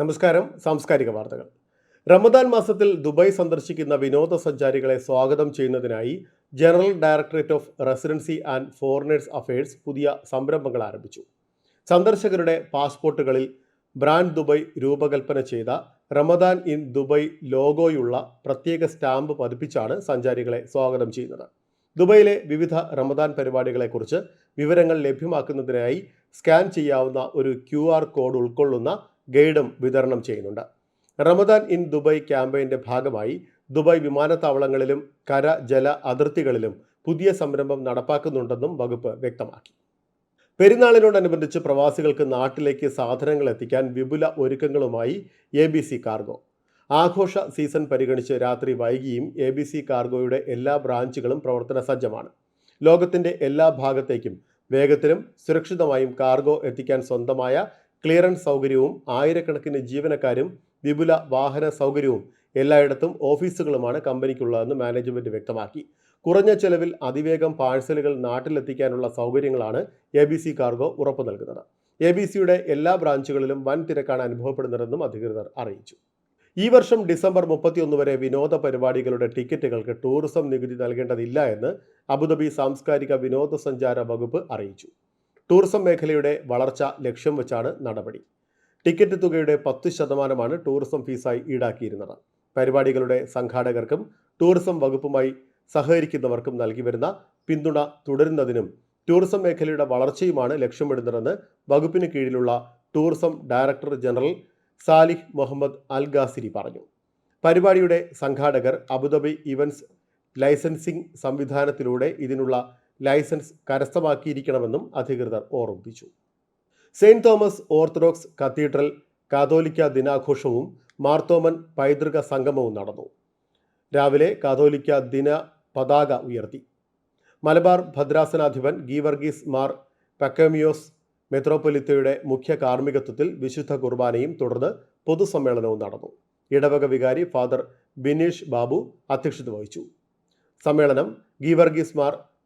നമസ്കാരം. സാംസ്കാരിക വാർത്തകൾ. റമദാൻ മാസത്തിൽ ദുബായ് സന്ദർശിക്കുന്ന വിനോദസഞ്ചാരികളെ സ്വാഗതം ചെയ്യുന്നതിനായി general directorate of residency and foreigners affairs പുതിയ സംരംഭങ്ങൾ ആരംഭിച്ചു. സന്ദർശകരുടെ പാസ്പോർട്ടുകളിൽ ബ്രാൻഡ് ദുബായ് രൂപകൽപ്പന ചെയ്ത റമദാൻ ഇൻ ദുബായ് ലോഗോയുള്ള പ്രത്യേക സ്റ്റാമ്പ് പതിപ്പിച്ചാണ് സഞ്ചാരികളെ സ്വാഗതം ചെയ്യുന്നത്. ദുബൈയിലെ വിവിധ റമദാൻ പരിപാടികളെക്കുറിച്ച് വിവരങ്ങൾ ലഭ്യമാക്കുന്നതിനായി സ്കാൻ ചെയ്യാവുന്ന ഒരു ക്യു കോഡ് ഉൾക്കൊള്ളുന്ന ഗൈഡും വിതരണം ചെയ്യുന്നുണ്ട്. റമദാൻ ഇൻ ദുബായ് ക്യാമ്പയിന്റെ ഭാഗമായി ദുബായ് വിമാനത്താവളങ്ങളിലും കര ജല അതിർത്തികളിലും പുതിയ സംരംഭം നടപ്പാക്കുന്നുണ്ടെന്നും വകുപ്പ് വ്യക്തമാക്കി. പെരുന്നാളിനോടനുബന്ധിച്ച് പ്രവാസികൾക്ക് നാട്ടിലേക്ക് സാധനങ്ങൾ എത്തിക്കാൻ വിപുല ഒരുക്കങ്ങളുമായി എ ബി സി കാർഗോ ആഘോഷ സീസൺ പരിഗണിച്ച് രാത്രി വൈകിയും എ ബി സി കാർഗോയുടെ എല്ലാ ബ്രാഞ്ചുകളും പ്രവർത്തന സജ്ജമാണ്. ലോകത്തിന്റെ എല്ലാ ഭാഗത്തേക്കും വേഗത്തിലും സുരക്ഷിതമായും കാർഗോ എത്തിക്കാൻ സ്വന്തമായ ക്ലിയറൻസ് സൗകര്യവും ആയിരക്കണക്കിന് ജീവനക്കാരും വിപുല വാഹന സൗകര്യവും എല്ലായിടത്തും ഓഫീസുകളുമാണ് കമ്പനിക്കുള്ളതെന്ന് മാനേജ്മെന്റ് വ്യക്തമാക്കി. കുറഞ്ഞ ചെലവിൽ അതിവേഗം പാഴ്സലുകൾ നാട്ടിലെത്തിക്കാനുള്ള സൗകര്യങ്ങളാണ് എ ബി സി കാർഗോ ഉറപ്പു നൽകുന്നത്. എ ബി സിയുടെ എല്ലാ ബ്രാഞ്ചുകളിലും വൻ തിരക്കാണ് അനുഭവപ്പെടുന്നതെന്നും അധികൃതർ അറിയിച്ചു. ഈ വർഷം ഡിസംബർ മുപ്പത്തിയൊന്ന് വരെ വിനോദ പരിപാടികളുടെ ടിക്കറ്റുകൾക്ക് ടൂറിസം നികുതി നൽകേണ്ടതില്ല എന്ന് അബുദാബി സാംസ്കാരിക വിനോദസഞ്ചാര വകുപ്പ് അറിയിച്ചു. ടൂറിസം മേഖലയുടെ വളർച്ച ലക്ഷ്യം വെച്ചാണ് നടപടി. ടിക്കറ്റ് തുകയുടെ പത്ത് ശതമാനമാണ് ടൂറിസം ഫീസായി ഈടാക്കിയിരുന്നത്. പരിപാടികളുടെ സംഘാടകർക്കും ടൂറിസം വകുപ്പുമായി സഹകരിക്കുന്നവർക്കും നൽകി വരുന്ന പിന്തുണ തുടരുന്നതിനും ടൂറിസം മേഖലയുടെ വളർച്ചയുമാണ് ലക്ഷ്യമിടുന്നതെന്ന് വകുപ്പിന് കീഴിലുള്ള tourism director general Salih Muhammad Al Ghasiri പറഞ്ഞു. പരിപാടിയുടെ സംഘാടകർ അബുദാബി ഇവൻസ് ലൈസൻസിംഗ് സംവിധാനത്തിലൂടെ ഇതിനുള്ള ലൈസൻസ് കരസ്ഥമാക്കിയിരിക്കണമെന്നും അധികൃതർ ഓർമ്മിപ്പിച്ചു. സെയിന്റ് തോമസ് ഓർത്തഡോക്സ് കത്തീഡ്രൽ കാതോലിക്ക ദിനാഘോഷവും മാർത്തോമൻ പൈതൃക സംഗമവും നടന്നു. രാവിലെ കാതോലിക്ക ദിന പതാക ഉയർത്തി. മലബാർ ഭദ്രാസനാധിപൻ ഗീവർഗീസ് മാർ പക്കമിയോസ് മെത്രോപൊലിത്തയുടെ മുഖ്യ കാർമ്മികത്വത്തിൽ വിശുദ്ധ കുർബാനയും തുടർന്ന് പൊതുസമ്മേളനവും നടന്നു. ഇടവക വികാരി ഫാദർ ബിനീഷ് ബാബു അധ്യക്ഷത വഹിച്ചു. സമ്മേളനം ഗീവർഗീസ് മാർ